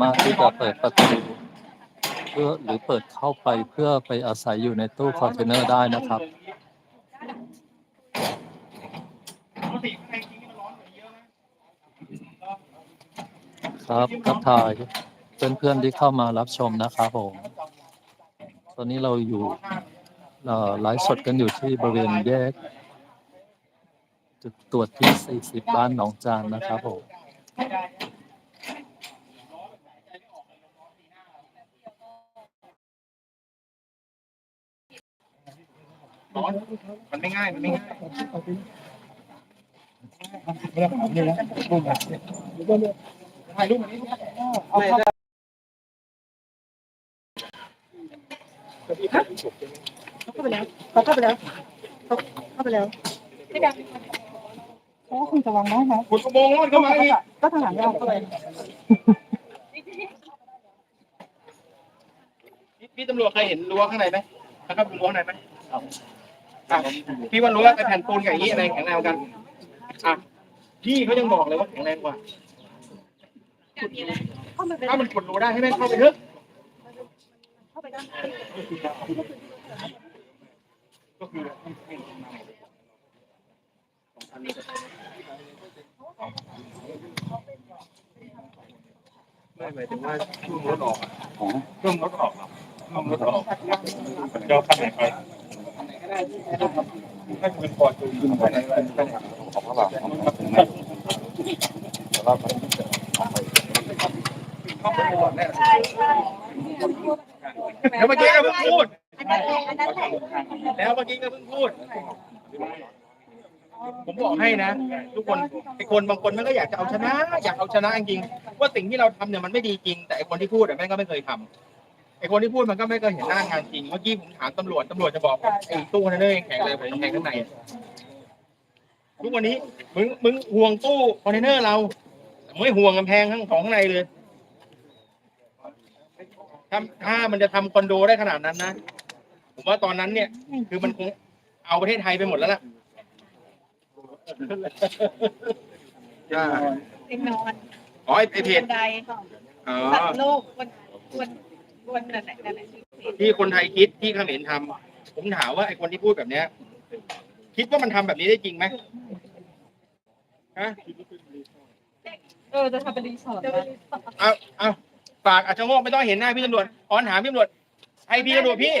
ามารถที่จะเปิดประตูเพื่อหรือเปิดเข้าไปเพื่อไปอาศัยอยู่ในตู้คอนเทนเนอร์ได้นะครับครับทักทายเพื่อนๆที่เข้ามารับชมนะครับผมตอนนี้เราอยู่ไลฟ์สดกันอยู่ที่บริเวณแยก จุดตรวจที่ 40 บ้านหนองจานนะครับผม ร้อนมันไม่ง่าย มันไม่ง่ายถ่ายรูปแบบนี้เอาเข้าเขาเข้าไปแล้วเขาเข้าไปแล้วเขาเข้าไปแล้วไม่ดังเขาก็คงจะวางน้อยนะขุดอุโมงค์เข้ามาอีกก็ทางหลังเราเข้าไปพี่ตำรวจเคยเห็นรั้วข้างในไหมนะครับรั้วข้างในไหม อะพี่ว่ารั้วกับแผ่นปูนกับอย่างนี้อะไรแข็งแรงกว่ากันอะพี่เขายังบอกเลยว่าแข็งแรงกว่า ถ้ามันขุดรูได้ให้แม่งเข้าไปเถอะเข้าไปด้ก็คือไม่หมายถึงว่าช่วงรถออกอะช่วงรถออกช่วงรถออกจะเอาคันไหนไป ให้เป็นปอดจูนไปไหนไปไหนของพระบาทแต่ว่ามันแล้วเมื่อกี้ก็เพิ่งพูด แล้วเมื่อกี้ก็เพิ่งพูด ผมบอกให้นะ ทุกคนไอ้คนบางคนมันก็อยากจะเอาชนะ อยากเอาชนะจริงว่าสิ่งที่เราทำเนี่ยมันไม่ดีจริง แต่ไอ้คนที่พูดอะแม่งก็ไม่เคยทำ ไอ้คนที่พูดมันก็ไม่เคยเห็นหน้างานจริง เมื่อกี้ผมถามตำรวจตำรวจจะบอกไอ้ตู้นั่นเองแข็งเลยผมแข็งข้างในทุกวันนี้มึงมึงห่วงตู้คอนเทนเนอร์เราไม่ห่วงกำแพงข้างของข้างในเลยถ้าถ้ามันจะทำคอนโดได้ขนาดนั้นนะผมว่าตอนนั้นเนี่ย คือมันคงเอาประเทศไทยไปหมดแล้วล่ะอ่าเตียงนอนอ๋อไอ้ไอ้เพจบันไดอ๋อสัตว์โลกบนบน บนนั่นแหละนั่นแหละที่คนไทยคิดที่เขมรทำผมถามว่าไอ้คนที่พูดแบบเนี้ย คิดว่ามันทำแบบนี้ได้จริงไหมฮะเออจะทำเป็นรีสอร์ทเอาเอาฝากอาชะโงกไม่ต้องเห็นหน้าพี่ตำรวจออนถามพี่ตำรวจให้พี่ตำรวจพี่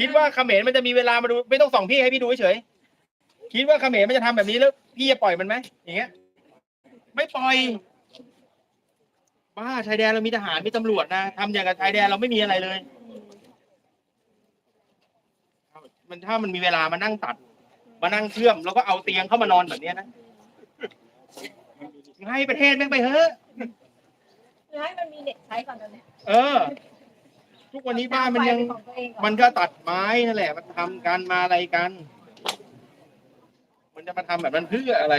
คิดว่าเขมรมันจะมีเวลามาดูไม่ต้องส่องพี่ให้พี่ดูเฉยๆคิดว่าเขมรมันจะทำแบบนี้แล้ว พี่จะปล่อยมันไหมอย่างเงี้ย ไม่ปล่อย บ้าชายแดนเรามีทหารมีตำรวจนะทำอย่างกับชายแดนเราไม่มีอะไรเลยมันถ้ามันมีเวลามานั่งตัด มานั่งเชื่อม แล้วก็เอาเตียงเข้ามานอนแบบเนี้ยนะให้ประเทศแม่งไปเถอะให้มันมีเน็ตใช้ก่อนตอนนี้เออ ทุกวันนี้บ้านมันยังของตัวเองก่อนมันก็ตัดไม้นั่นแหละ มันทำกันมาอะไรกัน มันจะมาทำแบบนั้นเพื่ออะไร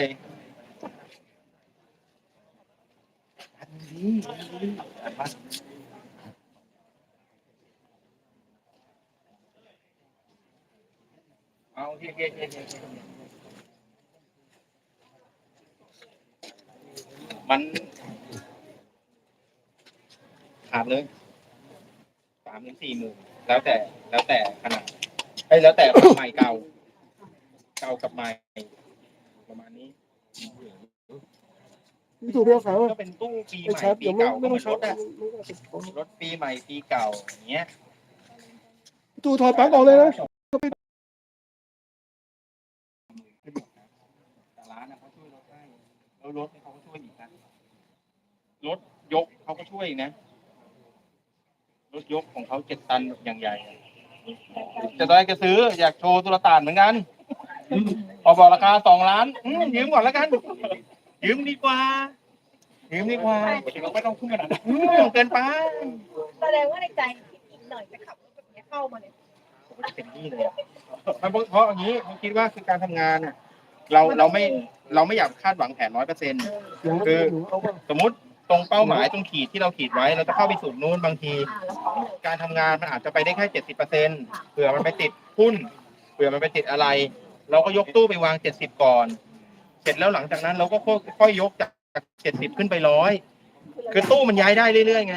อันนี้ เอาโอเคโอเคโอเคมันขาดเลยสามถึงสี่หมื่นแล้วแต่แล้วแต่ขนาดไอ้แล้วแต่ใหม่เก่า เก่ากับใหม่ประมาณนี้ พี่ถูกเรียกเขาก็เป็นตู้ปีใหไอ้ม่ชัดปีเดี๋ยวไม่เก่าไม่ก็ต้อมังนชัรดถอะรถปีใหม่ปีเก่าอย่างเงี้ยพี่ถูกถอดปลั๊กออกเลยนะแต่ร้านนะเขาช่วยรถให้แล้วรถเขาก็ช่วยอีกนะรถยกเขาก็ช่วยอีกนะรถยกของเขาเจ็ดตันอย่างใหญ่อะจะได้จะซื้ออยากโชว์ตุลตานเหมือนกันพอบอกราคาสองล้านอืมยืมก่อนแล้วกัน ยืมดีกว่ายืมดีกว่าไม่ต้องขึ้นขนาดนั้นอืมเกินไปแสดงว่าในใจอีกหน่อยจะขับรถแบบนี้เข้ามาเนี่ยเป็นหนี้เลยอะมันเพราะเพราะอย่างนี้ผมคิดว่าคือการทำงานเนี่ยเราเราไม่เราไม่อยากคาดหวังแผนร้อยเปอร์เซ็นต์คือสมมติตรงเป้าหมายตรงขีดที่เราขีดไว้เราจะเข้าไปสู่นู้นบางทีอ่าแล้วของเหลือการทำงานมันอาจจะไปได้แค่เจ็ดสิบเปอร์เซ็นต์เผื่อมันไปติดหุ้นเผื่อมันไปติดอะไร เราก็ยกตู้ไปวางเจ็ดสิบก่อน เสร็จแล้วหลังจากนั้นเราก็ค่อยๆยกจากเจ็ดสิบขึ้นไปร้อยคือตู้มันย้ายได้เรื่อยๆไง